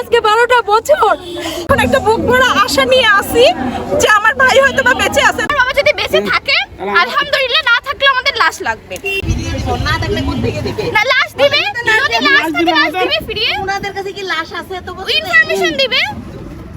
আজকে বারোটা বছর। এখন একটা বুক ভরা আশা নিয়ে আসি যে আমার ভাই হয়তো বা বেঁচে আছে। বাবা যদি বেঁচে থাকে আলহামদুলিল্লাহ না থাকলে আমাদের লাশ লাগবে। না থাকলে কোথেকে দিবে না লাশ দিবে যদি লাশ থাকে লাশ দিবে ফিরিয়ে। ওনাদের কাছে কি লাশ আছে? তো ইনফরমেশন দিবে।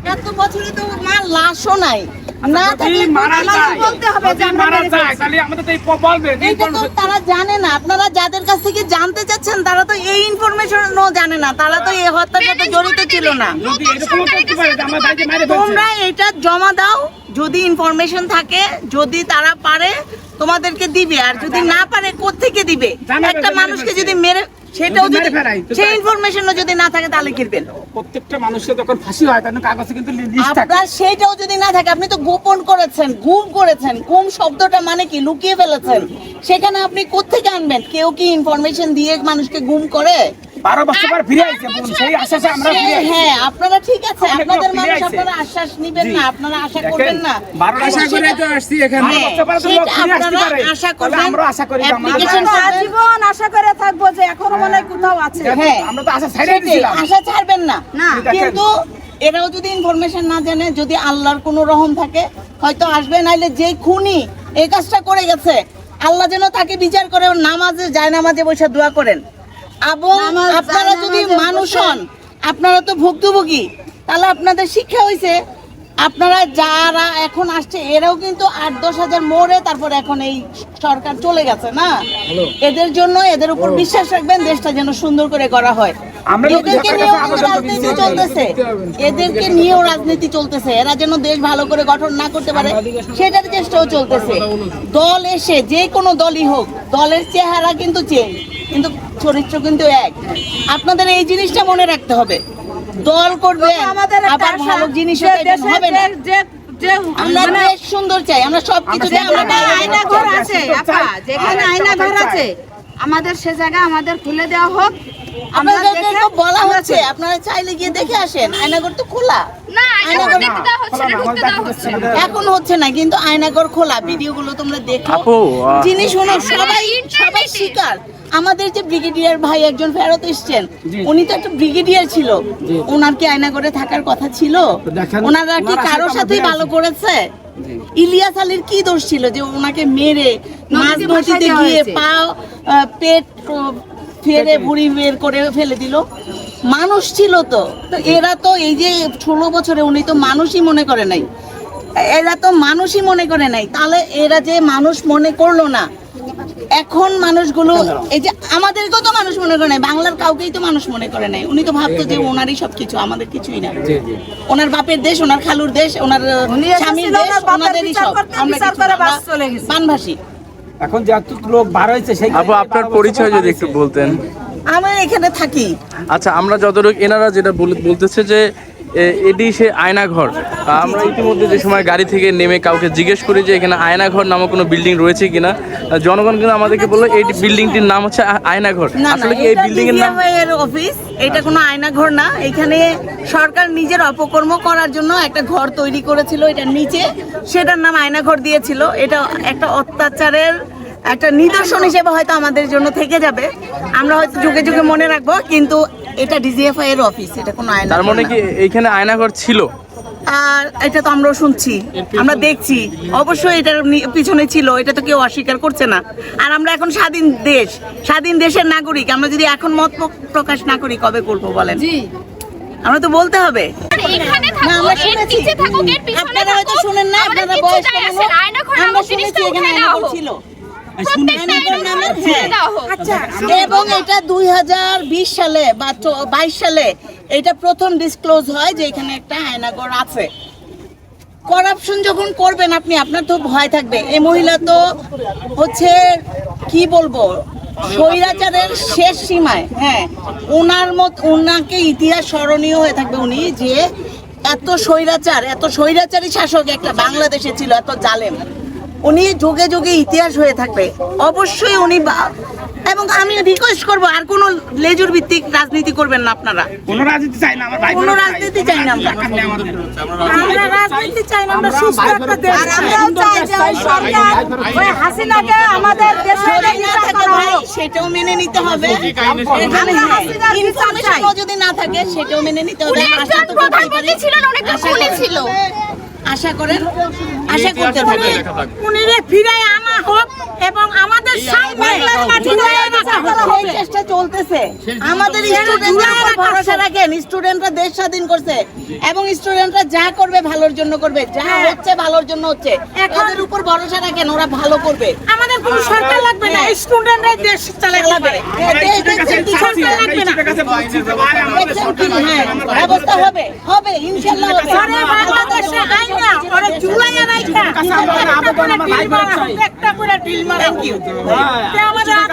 এত বছরে তো মা লাশও নাই। না যদি থাকলে মারা যায়। বলতে হবে যে মারা যায়। তাহলে আমাদের তো এই বলবে যে এটা তো information- তারা জানে না। আপনারা যাদের কাছ থেকে জানতে চাচ্ছেন তারা তো এই ইনফরমেশনও জানে না। তারা তো এই হত্যার সাথে জড়িত ছিল না। যদি এরকমও করতে পারে যে আমার ভাইকে মেরে ফেলছে। তোমরা এটা জমা দাও। যদি ইনফরমেশন থাকে যদি তারা পারে তোমাদেরকে দিবে। আর যদি না। পারে কোত্থেকে দিবে? একটা মানুষকে যদি মেরে সেটাও যদি সেই ইনফরমেশনও যদি না থাকে তাহলে কিনবেন প্রত্যেকটা মানুষের যখন ফাঁসি হয় তখন কাগজে কিন্তু লিস্ট থাকে। আপনার সেটাও যদি না থাকে আপনি তো গোপন করেছেন গুম করেছেন গুম শব্দটা মানে কি? লুকিয়ে ফেলেছেন। সেখানে আপনি কোত্থেকে আনবেন? কেউ কি ইনফরমেশন দিয়ে মানুষকে গুম করে? বারো বছর পর ফিরে আসছে বোন, সেই আশ্বাসে আমরা ফিরে আসছি। হ্যাঁ আপনারা ঠিক আছে আপনাদের মানুষ আপনারা আশ্বাস নিবেন। না আপনারা আশা করবেন না বারো আশা করে তো আসছি এখানে বারো বছর পরে তো লোক ফিরে আসতে পারে। আশা করবেন আমরাও আশা করি আমরা- আমরা। আজীবন আশা করে থাকব যে এখনও মনে হয় কোথাও আছে হ্যাঁ আমরা তো আশা ছেড়ে দিয়েছিলাম আশা ছাড়বেন না না। কিন্তু এরাও যদি ইনফরমেশন না জানে যদি আল্লাহর কোনো রহম থাকে হয়তো আসবে নাইলে যে খুনি এই কাজটা করে গেছে আল্লাহ যেন তাকে বিচার করে নামাজে যায় নামাজে বসে দোয়া করেন এবং আপনারা যদি মানুষ হন আপনারা তো ভুক্তভোগী তাহলে আপনাদের শিক্ষা হয়েছে আপনারা যারা এখন আসছে এরাও কিন্তু আট দশ হাজার মোড়ে তারপর এখন এই সরকার চলে গেছে না? এদের জন্য এদের উপর বিশ্বাস রাখবেন দেশটা যেন সুন্দর করে করা হয়। এদেরকে নিয়েও রাজনীতি চলতেছে। এদেরকে নিয়েও রাজনীতি চলতেছে। এরা যেন দেশ ভালো করে গঠন না করতে পারে সেটার চেষ্টাও চলতেছে। দল এসে যে কোনো দলই হোক দলের চেহারা কিন্তু চেঞ্জ কিন্তু চরিত্র কিন্তু এক। আপনাদের এই জিনিসটা মনে রাখতে হবে। দল করবে আমাদের আবার ভালো জিনিস হবে না। যে- যে- যে আমরা মানে সুন্দর চাই আমরা সব আমরা আয়না ঘর আছে আপা যেখানে আয়না ঘর আছে আমাদের সে জায়গা আমাদের খুলে দেওয়া হোক। আপনাদেরকে তো বলা হচ্ছে আপনারা চাইলে গিয়ে দেখে আসেন। আয়নাঘর তো খোলা। না এটা আয়নাঘর দেখতে দেওয়া হচ্ছে না ঢুকতে দেওয়া হচ্ছে না। এখন হচ্ছে না কিন্তু আয়নাঘর খোলা ভিডিওগুলো তোমরা দেখো। আপু, আহ, সবাই সবাই শিকার। আমাদের যে ব্রিগেডিয়ার ভাই একজন ফেরত এসছেন উনি তো একটা ব্রিগেডিয়ার ছিল। ওনার কি আয়নাঘরে থাকার কথা ছিল? ওনারা কি কারোর সাথে সাথেই ভালো করেছে? ইলিয়াস আলীর কি দোষ ছিল যে ওনাকে মেরে মাছ নদীতে গিয়ে পা পেট ফেরে বুড়ি বের করে ফেলে দিল। মানুষ ছিল তো। তো এরা তো এই যে ষোলো বছরে উনি তো মানুষই মনে করে নাই। এরা তো মানুষই মনে করে নাই। তাহলে এরা যে মানুষ মনে করল না এখন মানুষগুলো এই যে আমাদেরকেও তো মানুষ মনে করে নাই বাংলার কাউকেই তো মানুষ মনে করে নাই। উনি তো ভাবতো যে ওনারই সবকিছু আমাদের কিছুই না। ওনার বাপের দেশ ওনার খালুর দেশ ওনার স্বামীর দেশ ওনাদেরই সব। আমরা। বানভাসী। এখন যেহেতু লোক বার হয়েছে সেই আপু আপনার পরিচয় যদি একটু বলতেন। আমি এখানে থাকি। আচ্ছা আমরা যতটুকু এনারা যেটা বল- বলতেছে যে এটি সে আয়নাঘর। আমরা ইতিমধ্যে যে সময় গাড়ি থেকে নেমে কাউকে জিজ্ঞেস করি যে এখানে আয়নাঘর নামক কোনো বিল্ডিং রয়েছে কিনা জনগণ কিন্তু আমাদেরকে বলল এই বিল্ডিংটির নাম হচ্ছে আয়নাঘর। আসলে কি এই বিল্ডিং এর নাম এর অফিস এটা কোনো আয়নাঘর না। এখানে সরকার নিজের অপকর্ম করার জন্য একটা ঘর তৈরি করেছিল এটার নিচে। সেটার নাম আয়নাঘর দিয়েছিল। এটা একটা অত্যাচারের একটা নিদর্শন হিসেবে হয়তো আমাদের জন্য থেকে যাবে। আমরা হয়তো যুগে যুগে মনে রাখব কিন্তু এটা ডিজিএফআই এর অফিস এটা কোনো আয়না তার মানে কি এইখানে আয়নাঘর ছিল? আর এটা তো আমরাও শুনছি আমরা দেখছি। অবশ্যই এটার পিছনে ছিল এটা তো কেউ অস্বীকার করছে না। আর আমরা এখন স্বাধীন দেশ স্বাধীন দেশের নাগরিক। আমরা যদি এখন মত প্রকাশ না করি কবে করব বলেন? আমরা তো বলতে হবে। আপনারা হয়তো শুনেন না আপনারা বয়স আমরা শুনেছি এখানে। ছিল। এবং এটা দুই হাজার বিশ সালে বা বাইশ সালে এটা প্রথম ডিসক্লোজ হয় যে এখানে একটা আয়নাঘর আছে। করাপশন যখন করবেন আপনি আপনার তো ভয় থাকবে। এই মহিলা তো হচ্ছে কি বলব স্বৈরাচারের শেষ সীমায়। হ্যাঁ ওনার মত ওনাকে ইতিহাস স্মরণীয় হয়ে থাকবে উনি যে এত স্বৈরাচার এত স্বৈরাচারী শাসক একটা বাংলাদেশে ছিল এত জালেম। উনি যুগে যুগে ইতিহাস হয়ে থাকবে। অবশ্যই উনি বা- এবং আমি রিকোয়েস্ট করব আর কোনো লেজুর ভিত্তিক রাজনীতি করবেন না আপনারা। কোনো রাজনীতি চাই না আমার ভাই কোনো রাজনীতি চাই না আমরা। আমরা রাজনীতি চাই না আমরা সুস্থ একটা দেশ। আর আমরাও চাই যে ওই সরকার ওই হাসিনাকে আমাদের দেশে না থাকে ভাই সেটাও মেনে নিতে হবে। এখানে ইনফরমেশনও যদি না থাকে সেটাও মেনে নিতে হবে। আশা তো ছিলেন অনেকটা ছিল। আশা করেন আশা করতে থাকি উনি ফিরাই আনা হোক এবং আমাদের সামনে মাটিতে রাখা হোক সেই চেষ্টা চলতেছে। আমাদের স্টুডেন্টরা ভরসা রাখেন স্টুডেন্টরা দেশ স্বাধীন করছে। এবং স্টুডেন্টরা যা করবে ভালোর জন্য করবে। যা হচ্ছে ভালোর জন্য হচ্ছে। এদের উপর ভরসা রাখেন ওরা ভালো করবে। আমাদের কোনো সরকার লাগবে না। স্টুডেন্টরাই দেশ চালাবে। কি সরকার লাগবে না। কি হ্যাঁ ব্যবস্থা হবে হবে ইনশাল্লাহ হবে। বাংলাদেশে আইন না ওরা জুলাইয়া রাইখা একটা করে ডিল মারা একটা করে ডিল মারা থ্যাংক ইউ আমাদের